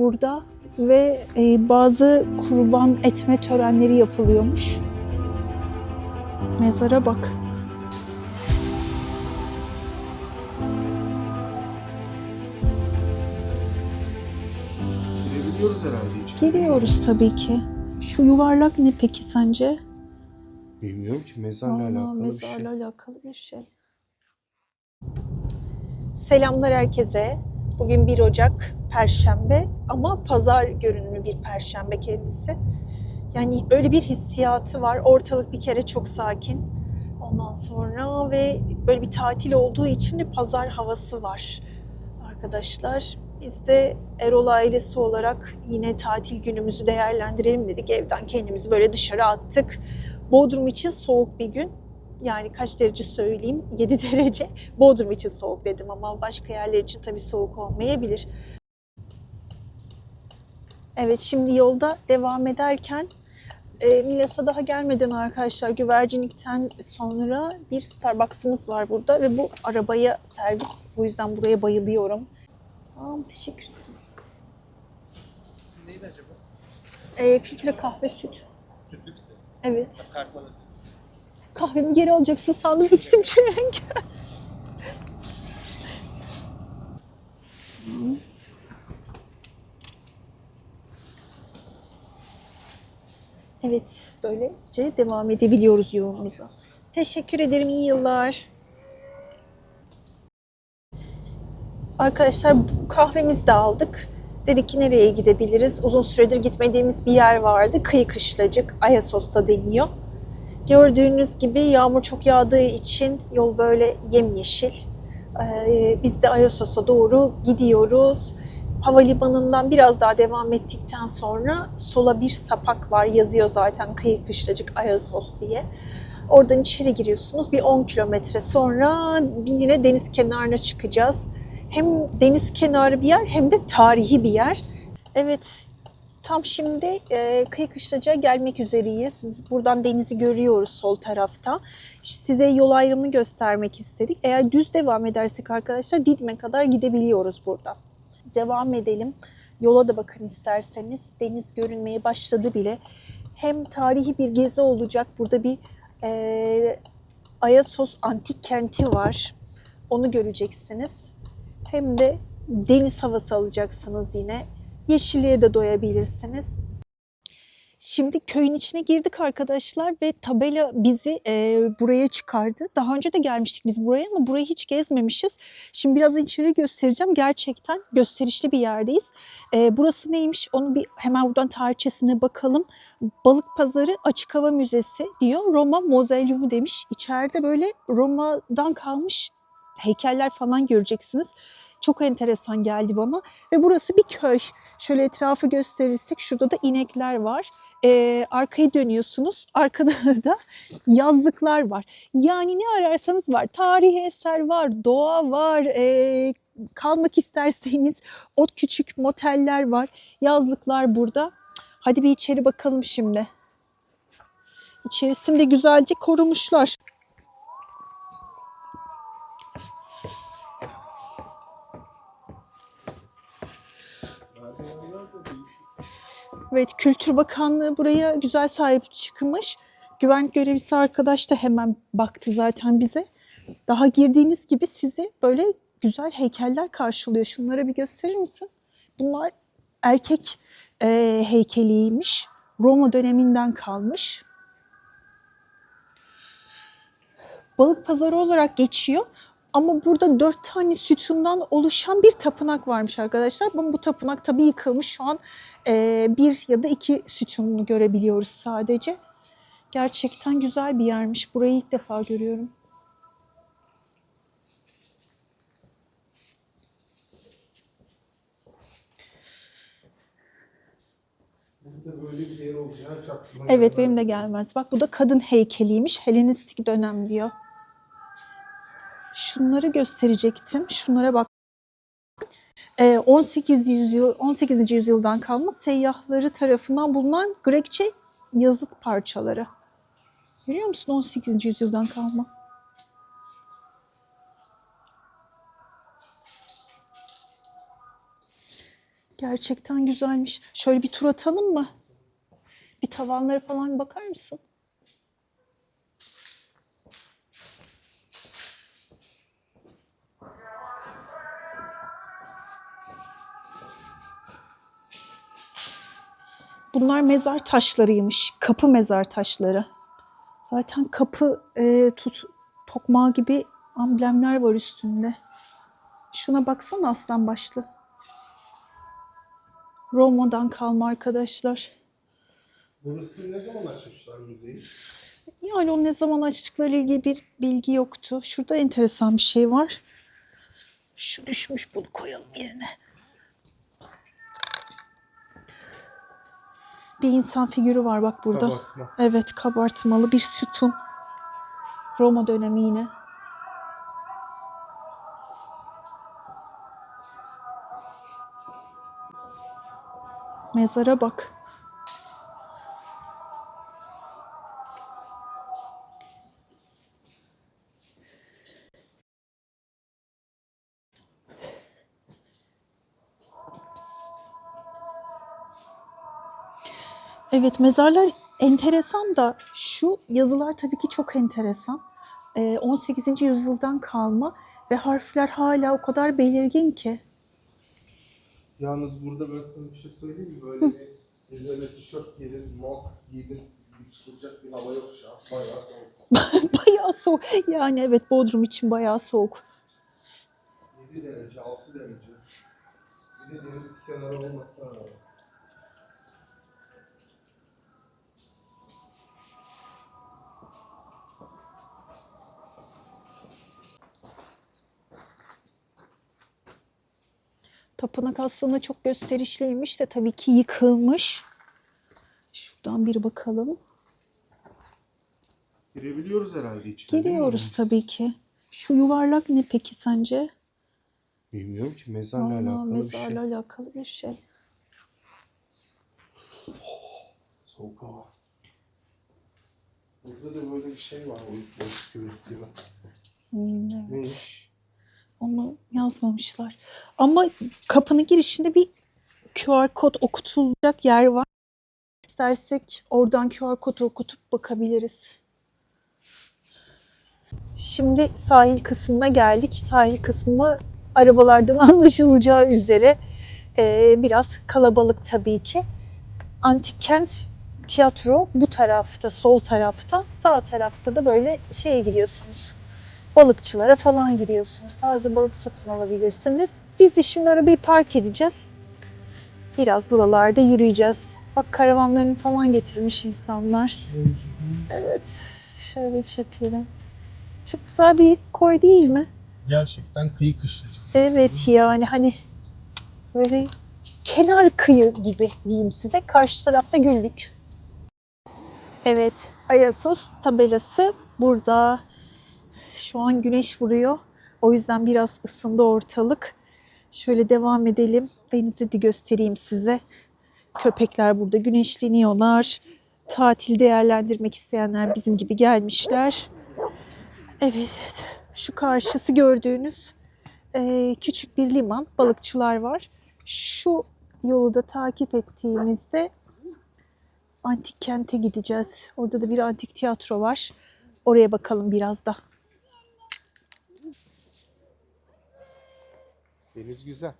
burada ve e, bazı kurban etme törenleri yapılıyormuş. Mezara bak. Girebiliyoruz herhalde içeri. Geliyoruz tabii ki. Şu yuvarlak ne peki sence? Bilmiyorum ki mezarla Vallahi alakalı bir şey. mezarla alakalı bir şey. Selamlar herkese. Bugün 1 Ocak Perşembe ama pazar görünümlü bir Perşembe kendisi. Yani öyle bir hissiyatı var. Ortalık bir kere çok sakin. Ondan sonra ve böyle bir tatil olduğu için de pazar havası var arkadaşlar. Biz de Erol ailesi olarak yine tatil günümüzü değerlendirelim dedik. Evden kendimizi böyle dışarı attık. Bodrum için soğuk bir gün. Yani kaç derece söyleyeyim? 7 derece. Bodrum için soğuk dedim ama başka yerler için tabii soğuk olmayabilir. Evet şimdi yolda devam ederken e, Milas'a daha gelmeden arkadaşlar güvercinlikten sonra bir Starbucks'ımız var burada ve bu arabaya servis. Bu yüzden buraya bayılıyorum. Aa, teşekkür ederim. Neydi acaba? E, filtre kahve süt. Sütlü fitte. Evet. Kart alabilir. Kahvemi geri alacaksın sandım içtim çünkü. Evet, böylece devam edebiliyoruz yolumuza. Teşekkür ederim, iyi yıllar. Arkadaşlar kahvemizi de aldık. Dedik ki nereye gidebiliriz? Uzun süredir gitmediğimiz bir yer vardı. Kıyı Kışlacık, Ayasos'ta deniyor. Gördüğünüz gibi yağmur çok yağdığı için yol böyle yemyeşil. Ee, biz de Ayasos'a doğru gidiyoruz. Havalimanından biraz daha devam ettikten sonra sola bir sapak var. Yazıyor zaten Kıyı Kışlacık Ayasos diye. Oradan içeri giriyorsunuz. Bir 10 kilometre sonra yine deniz kenarına çıkacağız. Hem deniz kenarı bir yer hem de tarihi bir yer. Evet, Tam şimdi e, kıyı kışlacığa gelmek üzereyiz. Biz buradan denizi görüyoruz sol tarafta. Size yol ayrımını göstermek istedik. Eğer düz devam edersek arkadaşlar Didim'e kadar gidebiliyoruz buradan. Devam edelim. Yola da bakın isterseniz. Deniz görünmeye başladı bile. Hem tarihi bir gezi olacak. Burada bir e, Ayasos antik kenti var. Onu göreceksiniz. Hem de deniz havası alacaksınız yine yeşilliğe de doyabilirsiniz. Şimdi köyün içine girdik arkadaşlar ve tabela bizi e, buraya çıkardı. Daha önce de gelmiştik biz buraya ama burayı hiç gezmemişiz. Şimdi biraz içeri göstereceğim. Gerçekten gösterişli bir yerdeyiz. E, burası neymiş onu bir hemen buradan tarihçesine bakalım. Balık Pazarı Açık Hava Müzesi diyor. Roma Mausoleum demiş. İçeride böyle Roma'dan kalmış heykeller falan göreceksiniz. Çok enteresan geldi bana. Ve burası bir köy. Şöyle etrafı gösterirsek şurada da inekler var. Ee, arkayı dönüyorsunuz. Arkada da yazlıklar var. Yani ne ararsanız var. Tarihi eser var, doğa var, ee, kalmak isterseniz o küçük moteller var. Yazlıklar burada. Hadi bir içeri bakalım şimdi. İçerisinde güzelce korumuşlar. Evet, Kültür Bakanlığı buraya güzel sahip çıkmış. Güvenlik görevlisi arkadaş da hemen baktı zaten bize. Daha girdiğiniz gibi sizi böyle güzel heykeller karşılıyor. Şunlara bir gösterir misin? Bunlar erkek e, heykeliymiş. Roma döneminden kalmış. Balık pazarı olarak geçiyor. Ama burada dört tane sütundan oluşan bir tapınak varmış arkadaşlar. Ama bu tapınak tabii yıkılmış. Şu an e, bir ya da iki sütununu görebiliyoruz sadece. Gerçekten güzel bir yermiş. Burayı ilk defa görüyorum. Evet benim de gelmez. Bak bu da kadın heykeliymiş. Helenistik dönem diyor. Şunları gösterecektim. Şunlara bak. Ee, 18 yüzyıl 18. yüzyıldan kalma seyyahları tarafından bulunan Grekçe yazıt parçaları. Görüyor musun 18. yüzyıldan kalma? Gerçekten güzelmiş. Şöyle bir tur atalım mı? Bir tavanlara falan bakar mısın? Bunlar mezar taşlarıymış. Kapı mezar taşları. Zaten kapı e, tut tokmağı gibi amblemler var üstünde. Şuna baksana aslan başlı. Roma'dan kalma arkadaşlar. Burası ne zaman açmışlar müzeyi? Yani o ne zaman açtıkları ilgili bir bilgi yoktu. Şurada enteresan bir şey var. Şu düşmüş bunu koyalım yerine. Bir insan figürü var bak burada. Kabartma. Evet kabartmalı bir sütun. Roma dönemi yine. Mezara bak. Evet mezarlar enteresan da şu yazılar tabii ki çok enteresan. Ee, 18. yüzyıldan kalma ve harfler hala o kadar belirgin ki. Yalnız burada ben sana bir şey söyleyeyim mi? Böyle bir üzerine tişört giydin, mont giydin, bir çıkacak bir hava yok şu an. Bayağı soğuk. bayağı soğuk. Yani evet Bodrum için bayağı soğuk. 7 derece, 6 derece. Bir de deniz kenarı olmasına rağmen. Tapınak aslında çok gösterişliymiş de tabii ki yıkılmış. Şuradan bir bakalım. Girebiliyoruz herhalde içine. Giriyoruz tabii ki. Şu yuvarlak ne peki sence? Bilmiyorum ki mezarla Vallahi alakalı bir şey. mezarla alakalı bir şey. Soğuk hava. Burada da böyle bir şey var. Gibi gibi. Hmm, evet. Neymiş? Onu yazmamışlar. Ama kapının girişinde bir QR kod okutulacak yer var. İstersek oradan QR kodu okutup bakabiliriz. Şimdi sahil kısmına geldik. Sahil kısmı arabalardan anlaşılacağı üzere eee, biraz kalabalık tabii ki. Antik kent tiyatro bu tarafta, sol tarafta. Sağ tarafta da böyle şeye gidiyorsunuz balıkçılara falan gidiyorsunuz. Taze balık satın alabilirsiniz. Biz de şimdi arabayı park edeceğiz. Biraz buralarda yürüyeceğiz. Bak karavanlarını falan getirmiş insanlar. Evet, şöyle çekelim. Çok güzel bir koy değil mi? Gerçekten kıyı kışlacık. Evet yani hani böyle kenar kıyı gibi diyeyim size. Karşı tarafta Güllük. Evet, Ayasos tabelası burada. Şu an güneş vuruyor. O yüzden biraz ısındı ortalık. Şöyle devam edelim. Denizi de göstereyim size. Köpekler burada güneşleniyorlar. Tatil değerlendirmek isteyenler bizim gibi gelmişler. Evet, şu karşısı gördüğünüz e, küçük bir liman. Balıkçılar var. Şu yolu da takip ettiğimizde antik kente gideceğiz. Orada da bir antik tiyatro var. Oraya bakalım biraz da. Deniz güzel.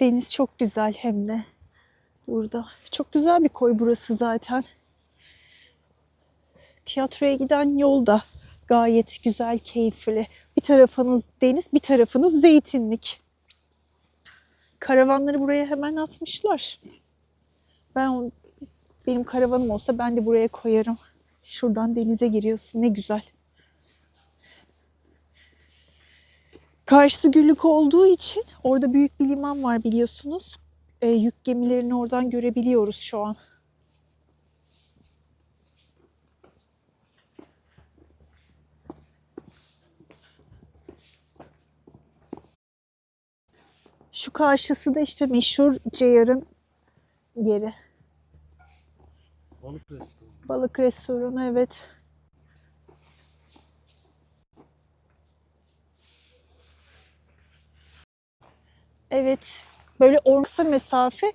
Deniz çok güzel hem de burada. Çok güzel bir koy burası zaten. Tiyatroya giden yol da gayet güzel, keyifli. Bir tarafınız deniz, bir tarafınız zeytinlik. Karavanları buraya hemen atmışlar. Ben benim karavanım olsa ben de buraya koyarım. Şuradan denize giriyorsun. Ne güzel. Karşısı güllük olduğu için orada büyük bir liman var biliyorsunuz. E, yük gemilerini oradan görebiliyoruz şu an. Şu karşısı da işte meşhur Ceyar'ın yeri. Balık restoranı. Balık restoranı evet. Evet. Böyle orta mesafe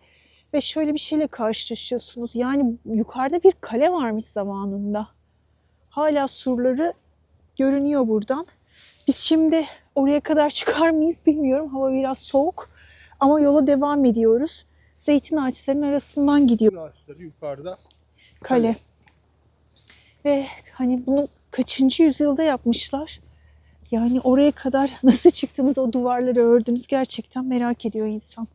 ve şöyle bir şeyle karşılaşıyorsunuz. Yani yukarıda bir kale varmış zamanında. Hala surları görünüyor buradan. Biz şimdi oraya kadar çıkar mıyız bilmiyorum. Hava biraz soğuk ama yola devam ediyoruz. Zeytin ağaçlarının arasından gidiyor Ağaçları yukarıda. kale. Ve hani bunu kaçıncı yüzyılda yapmışlar? Yani oraya kadar nasıl çıktınız o duvarları ördünüz gerçekten merak ediyor insan.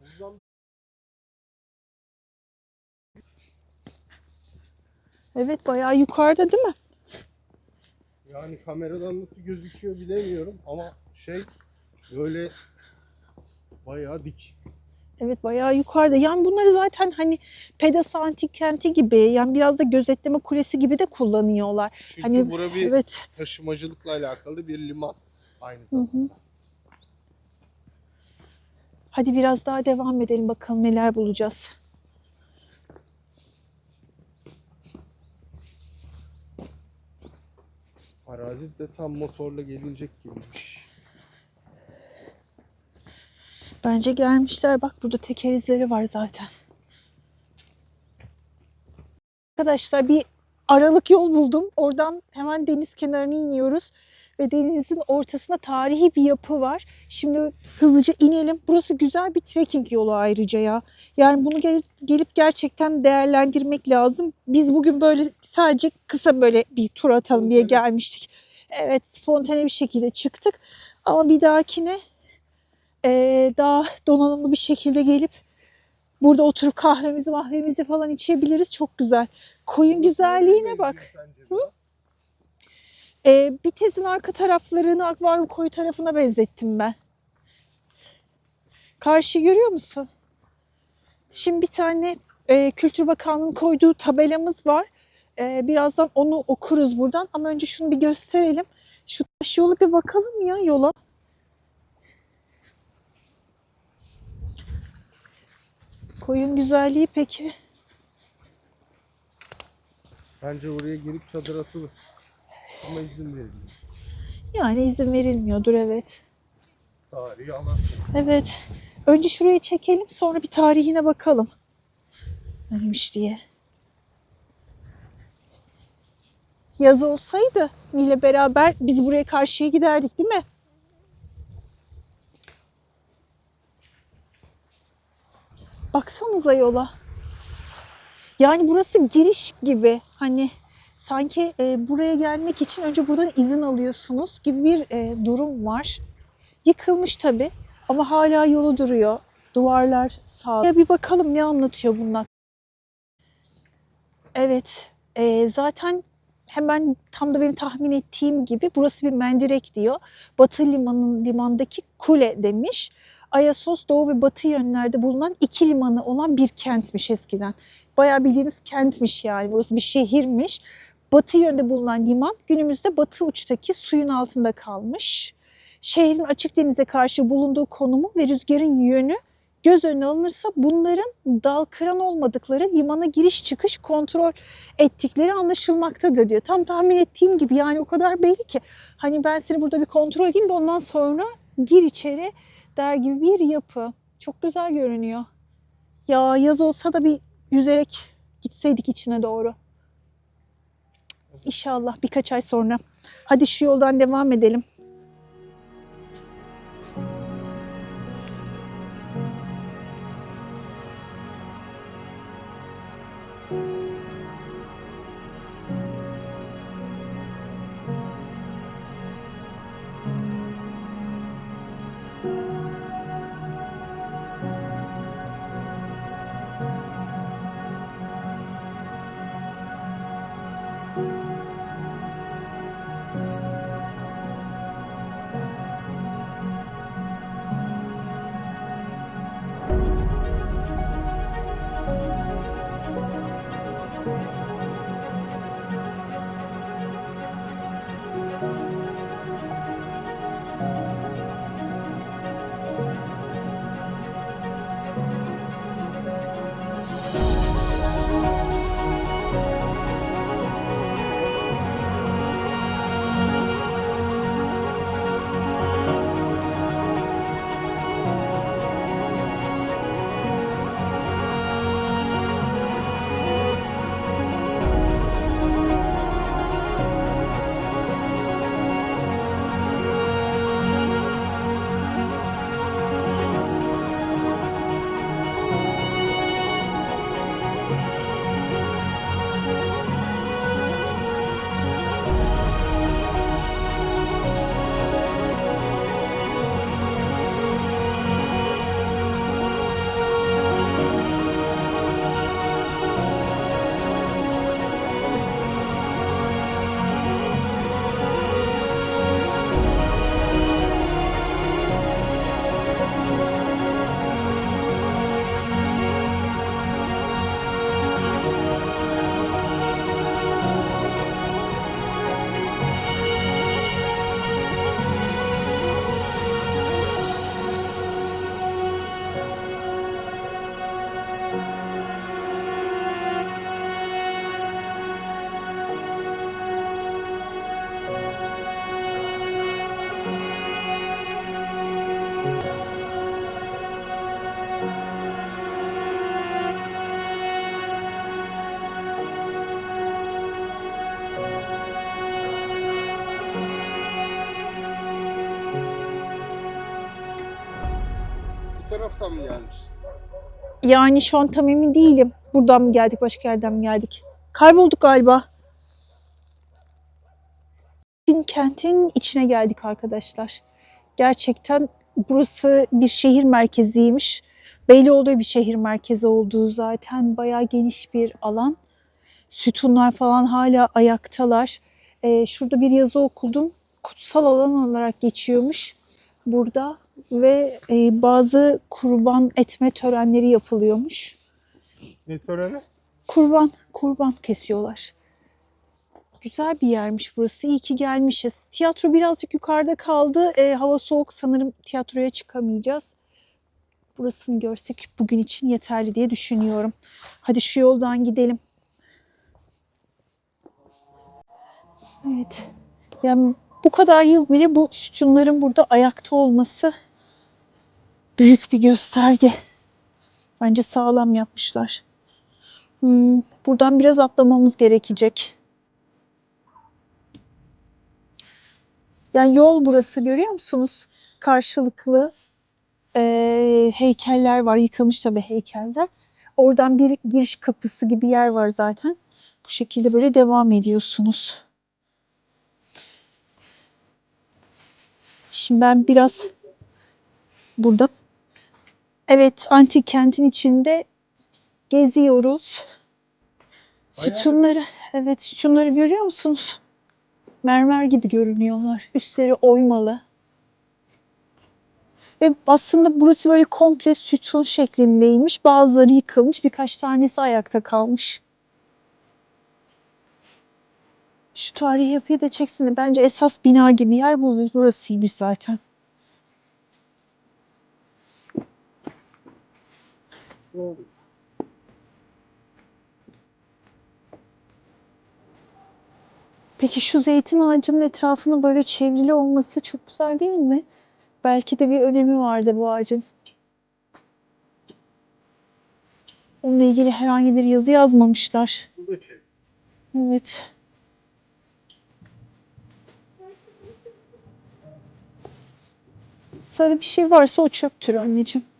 Evet bayağı yukarıda değil mi? yani kameradan nasıl gözüküyor bilemiyorum ama şey böyle bayağı dik. Evet bayağı yukarıda. Yani bunları zaten hani Pedas Antik Kenti gibi yani biraz da gözetleme kulesi gibi de kullanıyorlar. Çünkü Hani bura bir evet. taşımacılıkla alakalı bir liman aynı zamanda. hı. Hadi biraz daha devam edelim bakalım neler bulacağız. Arazi de tam motorla gelinecek gibiymiş. Bence gelmişler. Bak burada teker izleri var zaten. Arkadaşlar bir aralık yol buldum. Oradan hemen deniz kenarına iniyoruz. Ve denizin ortasında tarihi bir yapı var. Şimdi hızlıca inelim. Burası güzel bir trekking yolu ayrıca ya. Yani bunu gel- gelip gerçekten değerlendirmek lazım. Biz bugün böyle sadece kısa böyle bir tur atalım diye gelmiştik. Evet spontane bir şekilde çıktık. Ama bir dahakine eee, daha donanımlı bir şekilde gelip burada oturup kahvemizi mahvemizi falan içebiliriz. Çok güzel. Koyun güzelliğine bak. Sence biraz? Ee, Bitez'in arka taraflarını akvaryum koyu tarafına benzettim ben. Karşıyı görüyor musun? Şimdi bir tane e, Kültür Bakanlığı'nın koyduğu tabelamız var. E, birazdan onu okuruz buradan ama önce şunu bir gösterelim. Şu taş yolu bir bakalım ya yola. Koyun güzelliği peki. Bence oraya girip çadır atılır. Ama izin verilmiyor. Yani izin verilmiyordur evet. Tarihi alan. Evet. Önce şurayı çekelim sonra bir tarihine bakalım. Neymiş diye. Yaz olsaydı ile beraber biz buraya karşıya giderdik değil mi? Baksanıza yola. Yani burası giriş gibi. Hani sanki e, buraya gelmek için önce buradan izin alıyorsunuz gibi bir e, durum var. Yıkılmış tabi ama hala yolu duruyor. Duvarlar sağ. Bir bakalım ne anlatıyor bunlar. Evet, e, zaten hemen tam da benim tahmin ettiğim gibi burası bir mendirek diyor. Batı limanın limandaki kule demiş. Ayasos doğu ve batı yönlerde bulunan iki limanı olan bir kentmiş eskiden. Bayağı bildiğiniz kentmiş yani. Burası bir şehirmiş. Batı yönde bulunan liman günümüzde batı uçtaki suyun altında kalmış. Şehrin açık denize karşı bulunduğu konumu ve rüzgarın yönü göz önüne alınırsa bunların dal kıran olmadıkları limana giriş çıkış kontrol ettikleri anlaşılmaktadır diyor. Tam tahmin ettiğim gibi yani o kadar belli ki. Hani ben seni burada bir kontrol edeyim de ondan sonra gir içeri der gibi bir yapı. Çok güzel görünüyor. Ya yaz olsa da bir yüzerek gitseydik içine doğru. İnşallah birkaç ay sonra. Hadi şu yoldan devam edelim. Taraftan mı gelmiş? Yani şu an tam emin değilim. Buradan mı geldik, başka yerden mi geldik? Kaybolduk galiba. Kentin içine geldik arkadaşlar. Gerçekten burası bir şehir merkeziymiş. Beylioğlu bir şehir merkezi olduğu zaten bayağı geniş bir alan. Sütunlar falan hala ayaktalar. Ee, şurada bir yazı okudum. Kutsal alan olarak geçiyormuş burada ve e, bazı kurban etme törenleri yapılıyormuş. Ne töreni? Kurban, kurban kesiyorlar. Güzel bir yermiş burası. İyi ki gelmişiz. Tiyatro birazcık yukarıda kaldı. E, hava soğuk sanırım tiyatroya çıkamayacağız. Burasını görsek bugün için yeterli diye düşünüyorum. Hadi şu yoldan gidelim. Evet. Yani bu kadar yıl bile bu sütunların burada ayakta olması büyük bir gösterge. Bence sağlam yapmışlar. Hmm, buradan biraz atlamamız gerekecek. Yani yol burası görüyor musunuz? Karşılıklı eee, heykeller var. Yıkılmış tabii heykeller. Oradan bir giriş kapısı gibi yer var zaten. Bu şekilde böyle devam ediyorsunuz. Şimdi ben biraz burada evet antik kentin içinde geziyoruz. Bayağı- Sütunları, evet sütunları görüyor musunuz? Mermer gibi görünüyorlar. Üstleri oymalı. Ve aslında burası böyle komple sütun şeklindeymiş. Bazıları yıkılmış, birkaç tanesi ayakta kalmış. Şu tarihi yapıyı da çeksene. Bence esas bina gibi yer bu- burasıymış zaten. Oldu? Peki şu zeytin ağacının etrafının böyle çevrili olması çok güzel değil mi? Belki de bir önemi vardı bu ağacın. Onunla ilgili herhangi bir yazı yazmamışlar. Evet. Sarı bir şey varsa o çöptür anneciğim.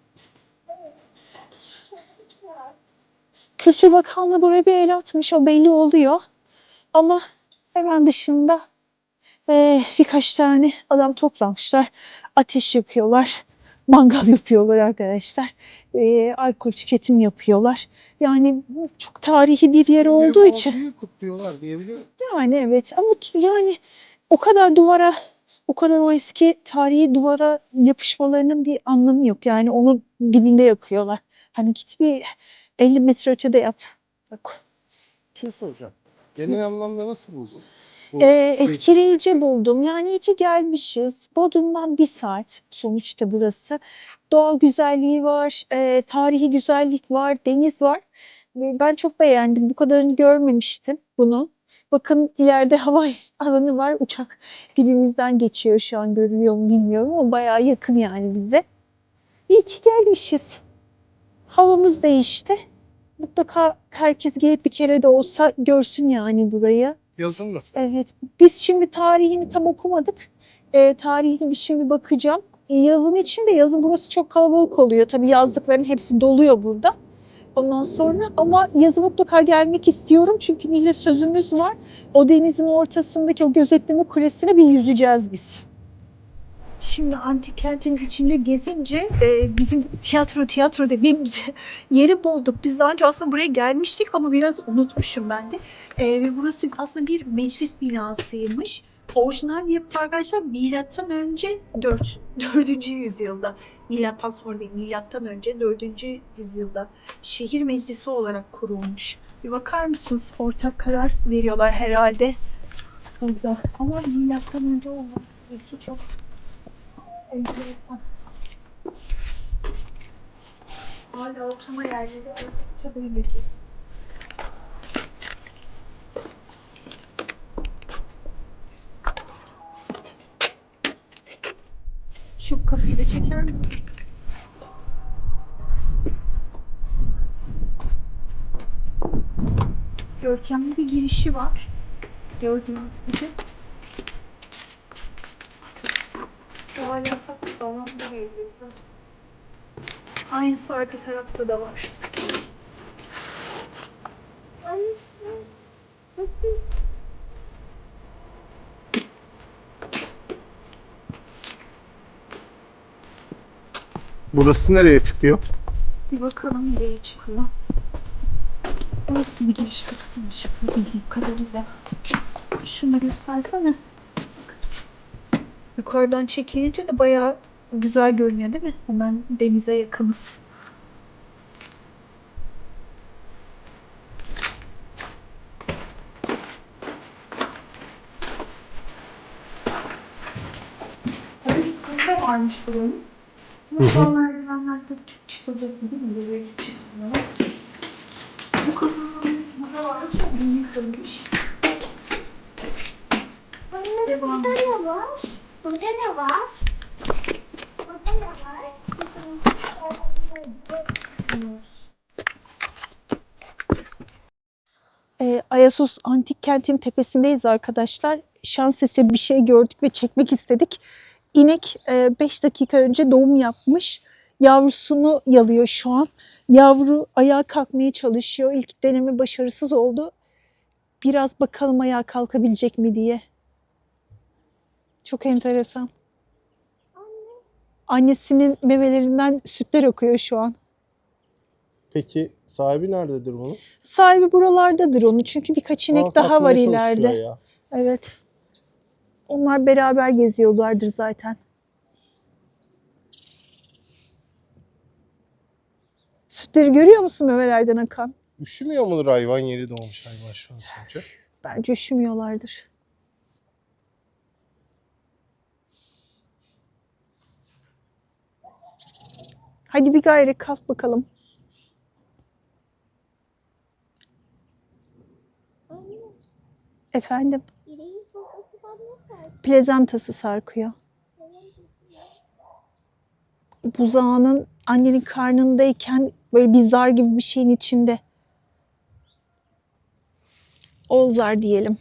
Kültür Bakanlığı buraya bir el atmış. O belli oluyor. Ama hemen dışında eee, birkaç tane adam toplamışlar. Ateş yakıyorlar. Mangal yapıyorlar arkadaşlar. Eee, alkol tüketim yapıyorlar. Yani çok tarihi bir yer olduğu için. Kutluyorlar diyebiliyorum. Yani evet ama yani o kadar duvara o kadar o eski tarihi duvara yapışmalarının bir anlamı yok. Yani onun dibinde yakıyorlar. Hani git bir 50 metre ötede yap. Bir şey soracağım. Genel anlamda nasıl buldun? Bu Ee, etkileyici buldum. Yani iyi ki gelmişiz. Bodrum'dan bir saat sonuçta burası. Doğal güzelliği var, e, tarihi güzellik var, deniz var. Ben çok beğendim. Bu kadarını görmemiştim bunu. Bakın ileride hava alanı var. Uçak dibimizden geçiyor şu an görünüyor mu bilmiyorum ama bayağı yakın yani bize. İyi ki gelmişiz. Havamız değişti. Mutlaka herkes gelip bir kere de olsa görsün yani burayı. yazın nasıl? Evet, biz şimdi tarihini tam okumadık. Ee, tarihini bir şimdi bakacağım. Ee, Yazın için de yazın burası çok kalabalık oluyor. Tabii yazlıkların hepsi doluyor burada. Ondan sonra ama yazın mutlaka gelmek istiyorum çünkü millet sözümüz var. O denizin ortasındaki o gözetleme kulesine bir yüzeceğiz biz. Şimdi antik kentin içinde gezince e, bizim tiyatro tiyatro dediğimiz yeri bulduk. Biz daha önce aslında buraya gelmiştik ama biraz unutmuşum ben de. E, ve burası aslında bir meclis binasıymış. Orijinal yapı arkadaşlar milattan önce 4. 4. yüzyılda. Milattan sonra değil, milattan önce 4. yüzyılda şehir meclisi olarak kurulmuş. Bir bakar mısınız? Ortak karar veriyorlar herhalde burada. Ama milattan önce olması gerekiyor. Çok enteresan. Hala oturma yerleri oldukça belirli. Şu kapıyı da çeker misin? Görkemli bir girişi var. Gördüğünüz gibi. Hala saklı sağlam duruyor burası. Aynısı arka tarafta da var. Burası nereye çıkıyor? Bir bakalım nereye çıkıyor. Burası bir giriş kapısıymış bildiğim kadarıyla. Şunu da göstersene. Yukarıdan çekilince de bayağı güzel görünüyor değil mi? Hemen denize yakınız. Kafe varmış buranın. Ama merdivenlerde çık- çıkılacak değil mi? Böyle çıkmıyor. Bu kafanın burada var. Çok büyük kalmış. Anne Devam. burada ne var? Burada ne var? Burada ne var? E, Ayasos Antik Kent'in tepesindeyiz arkadaşlar. Şans eseri bir şey gördük ve çekmek istedik. İnek 5 dakika önce doğum yapmış. Yavrusunu yalıyor şu an. Yavru ayağa kalkmaya çalışıyor. İlk deneme başarısız oldu. Biraz bakalım ayağa kalkabilecek mi diye. Çok enteresan. Annesinin memelerinden sütler akıyor şu an. Peki sahibi nerededir bunun? Sahibi buralardadır onu çünkü birkaç inek Aa, daha var ileride. ya. Evet. Onlar beraber geziyorlardır zaten. Sütleri görüyor musun memelerden akan? Üşümüyor mudur hayvan yeri doğmuş hayvan şu an sence? Bence üşümüyorlardır. Hadi bir gayrı kalk bakalım. Efendim, İneğin kokusundan ne plezantası sarkıyor. Buzağının annenin karnındayken böyle bir zar gibi bir şeyin içinde. Olzar diyelim.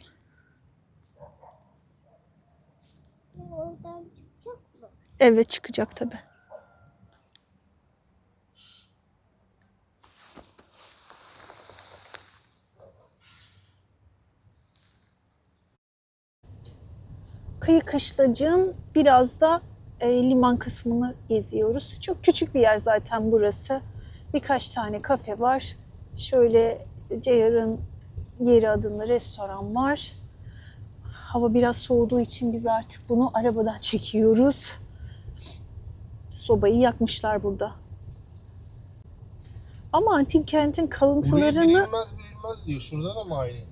Oradan çıkacak mı? Evet çıkacak tabi. Kıyı Kışlacık'ın biraz da e, liman kısmını geziyoruz. Çok küçük bir yer zaten burası. Birkaç tane kafe var. Şöyle Ceyar'ın yeri adında restoran var. Hava biraz soğuduğu için biz artık bunu arabadan çekiyoruz. Sobayı yakmışlar burada. Ama antik kentin kalıntılarını bilinmez bilinmez diyor. Şurada da mı aynıymış?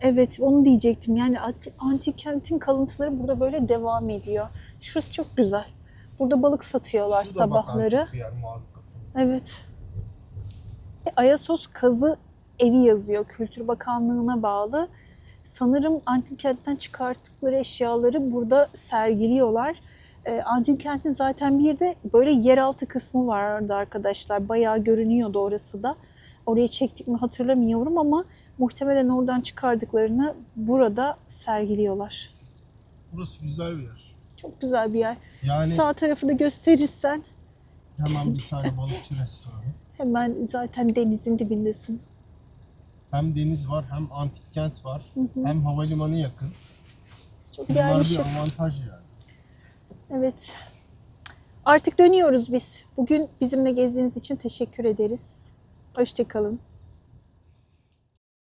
Evet onu diyecektim. Yani anti- antik kentin kalıntıları burada böyle devam ediyor. Şurası çok güzel. Burada balık satıyorlar Şurada sabahları. yer. Evet. Ayasos Kazı Evi yazıyor. Kültür Bakanlığı'na bağlı. Sanırım antik kentten çıkarttıkları eşyaları burada sergiliyorlar. E, antik kentin zaten bir de böyle yeraltı kısmı vardı arkadaşlar. Bayağı görünüyordu orası da. Oraya çektik mi hatırlamıyorum ama muhtemelen oradan çıkardıklarını burada sergiliyorlar. Burası güzel bir yer. Çok güzel bir yer. Yani Sağ tarafı da gösterirsen hemen bir tane balıkçı restoranı. hemen zaten denizin dibindesin. Hem deniz var hem antik kent var. Hem havalimanı yakın. Çok Bunlar bir yerleşik. avantaj yani. Evet. Artık dönüyoruz biz. Bugün bizimle gezdiğiniz için teşekkür ederiz. Hoşçakalın.